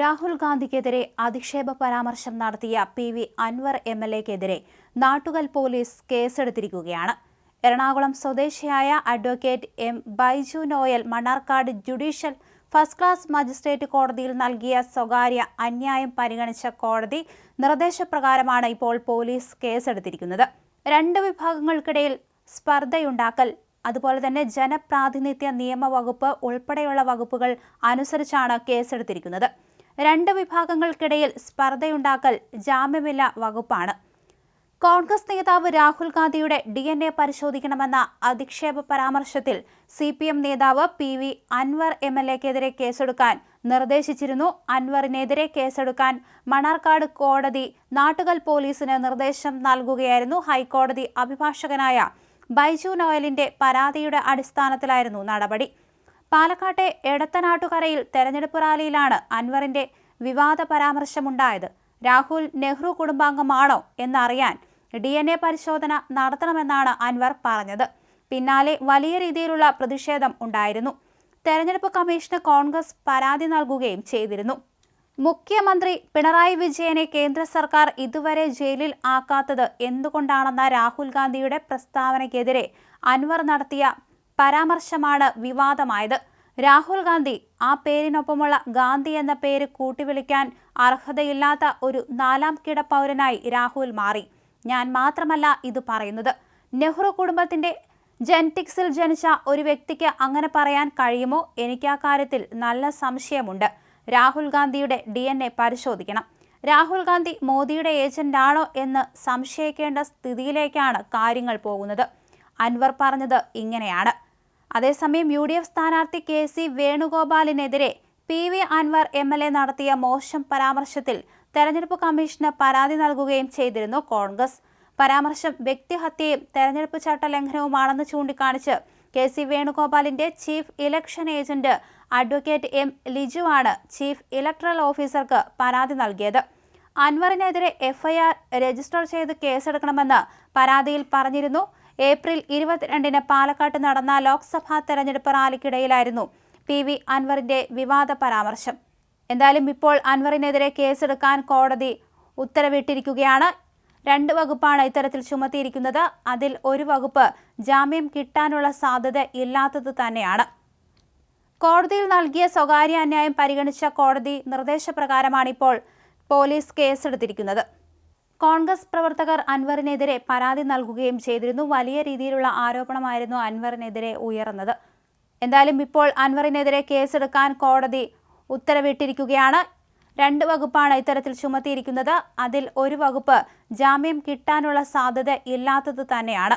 രാഹുൽ ഗാന്ധിക്കെതിരെ അധിക്ഷേപ പരാമർശം നടത്തിയ P V Anvar M L എക്കെതിരെ Nattukal police കേസെടുത്തിരിക്കുകയാണ്. എറണാകുളം സ്വദേശിയായ advocate M Baiju Noel Mannarkkad judicial first class magistrate കോടതിയിൽ നൽകിയ സ്വകാര്യ അന്യായം പരിഗണിച്ച കോടതി നിർദ്ദേശപ്രകാരമാണ് ഇപ്പോൾ പോലീസ് കേസെടുത്തിരിക്കുന്നത്. രണ്ട് വിഭാഗങ്ങൾക്കിടയിൽ സ്പർദ്ധയുണ്ടാക്കൽ അതുപോലെ തന്നെ ജനപ്രാതിനിധ്യ നിയമവകുപ്പ് ഉൾപ്പെടെയുള്ള വകുപ്പുകൾ അനുസരിച്ചാണ് കേസെടുത്തിരിക്കുന്നത്. രണ്ട് വിഭാഗങ്ങൾക്കിടയിൽ സ്പർദ്ധയുണ്ടാക്കൽ ജാമ്യമില്ല വകുപ്പാണ്. കോൺഗ്രസ് നേതാവ് രാഹുൽ ഗാന്ധിയുടെ ഡി എൻ എ പരിശോധിക്കണമെന്ന അധിക്ഷേപ പരാമർശത്തിൽ സി പി എം നേതാവ് P V Anvar M L എക്കെതിരെ കേസെടുക്കാൻ നിർദ്ദേശിച്ചിരുന്നു. അൻവറിനെതിരെ കേസെടുക്കാൻ മണാർക്കാട് കോടതി നാട്ടുകൽ പോലീസിന് നിർദ്ദേശം നൽകുകയായിരുന്നു. ഹൈക്കോടതി അഭിഭാഷകനായ ബൈജു നോയലിന്റെ പരാതിയുടെ അടിസ്ഥാനത്തിലായിരുന്നു നടപടി. പാലക്കാട്ടെ എടത്തനാട്ടുകരയിൽ തെരഞ്ഞെടുപ്പ് റാലിയിലാണ് അൻവറിന്റെ വിവാദ പരാമർശമുണ്ടായത്. രാഹുൽ നെഹ്റു കുടുംബാംഗമാണോ എന്നറിയാൻ ഡി എൻ എ പരിശോധന നടത്തണമെന്നാണ് അൻവർ പറഞ്ഞത്. പിന്നാലെ വലിയ രീതിയിലുള്ള പ്രതിഷേധം ഉണ്ടായിരുന്നു. തെരഞ്ഞെടുപ്പ് കമ്മീഷന് കോൺഗ്രസ് പരാതി നൽകുകയും ചെയ്തിരുന്നു. മുഖ്യമന്ത്രി പിണറായി വിജയനെ കേന്ദ്ര സർക്കാർ ഇതുവരെ ജയിലിൽ ആക്കാത്തത് എന്തുകൊണ്ടാണെന്ന രാഹുൽ ഗാന്ധിയുടെ പ്രസ്താവനയ്ക്കെതിരെ അൻവർ നടത്തിയ പരാമർശമാണ് വിവാദമായത്. രാഹുൽ ഗാന്ധി ആ പേരിനൊപ്പമുള്ള ഗാന്ധി എന്ന പേര് കൂട്ടിവിളിക്കാൻ അർഹതയില്ലാത്ത ഒരു നാലാം കിട പൗരനായി രാഹുൽ മാറി. ഞാൻ മാത്രമല്ല ഇത് പറയുന്നത്. നെഹ്റു കുടുംബത്തിന്റെ ജെനറ്റിക്സിൽ ജനിച്ച ഒരു വ്യക്തിക്ക് അങ്ങനെ പറയാൻ കഴിയുമോ? എനിക്ക് ആ കാര്യത്തിൽ നല്ല സംശയമുണ്ട്. രാഹുൽ ഗാന്ധിയുടെ ഡി എൻ എ പരിശോധിക്കണം. രാഹുൽ ഗാന്ധി മോദിയുടെ ഏജന്റാണോ എന്ന് സംശയിക്കേണ്ട സ്ഥിതിയിലേക്കാണ് കാര്യങ്ങൾ പോകുന്നത്. അൻവർ പറഞ്ഞത് ഇങ്ങനെയാണ്. അതേസമയം യു ഡി എഫ് സ്ഥാനാർത്ഥി K C വേണുഗോപാലിനെതിരെ P V Anvar M L A നടത്തിയ മോശം പരാമർശത്തിൽ തെരഞ്ഞെടുപ്പ് കമ്മീഷന് പരാതി നൽകുകയും ചെയ്തിരുന്നു കോൺഗ്രസ്. പരാമർശം വ്യക്തിഹത്യയും തെരഞ്ഞെടുപ്പ് ചട്ടലംഘനവുമാണെന്ന് ചൂണ്ടിക്കാണിച്ച് K C വേണുഗോപാലിന്റെ chief election agent advocate M ലിജുവാണ് chief electoral ഓഫീസർക്ക് പരാതി നൽകിയത്. അൻവറിനെതിരെ എഫ്ഐആർ രജിസ്റ്റർ ചെയ്ത് കേസെടുക്കണമെന്ന് പരാതിയിൽ പറഞ്ഞിരുന്നു. ഏപ്രിൽ ഇരുപത്തിരണ്ടിന് പാലക്കാട്ട് നടന്ന ലോക്സഭാ തെരഞ്ഞെടുപ്പ് റാലിക്കിടയിലായിരുന്നു പി വി അൻവറിന്റെ വിവാദ പരാമർശം. എന്തായാലും ഇപ്പോൾ അൻവറിനെതിരെ കേസെടുക്കാൻ കോടതി ഉത്തരവിട്ടിരിക്കുകയാണ്. രണ്ട് വകുപ്പാണ് ഇത്തരത്തിൽ ചുമത്തിയിരിക്കുന്നത്. അതിൽ ഒരു വകുപ്പ് ജാമ്യം കിട്ടാനുള്ള സാധ്യത ഇല്ലാത്തത് തന്നെയാണ്. കോടതിയിൽ നൽകിയ സ്വകാര്യ അന്യായം പരിഗണിച്ച കോടതി നിർദ്ദേശപ്രകാരമാണ് ഇപ്പോൾ പോലീസ് കേസെടുത്തിരിക്കുന്നത്. കോൺഗ്രസ് പ്രവർത്തകർ അൻവറിനെതിരെ പരാതി നൽകുകയും ചെയ്തിരുന്നു. വലിയ രീതിയിലുള്ള ആരോപണമായിരുന്നു അൻവറിനെതിരെ ഉയർന്നത്. എന്തായാലും ഇപ്പോൾ അൻവറിനെതിരെ കേസെടുക്കാൻ കോടതി ഉത്തരവിട്ടിരിക്കുകയാണ്. രണ്ട് വകുപ്പാണ് ഇത്തരത്തിൽ ചുമത്തിയിരിക്കുന്നത്. അതിൽ ഒരു വകുപ്പ് ജാമ്യം കിട്ടാനുള്ള സാധ്യത ഇല്ലാത്തത് തന്നെയാണ്.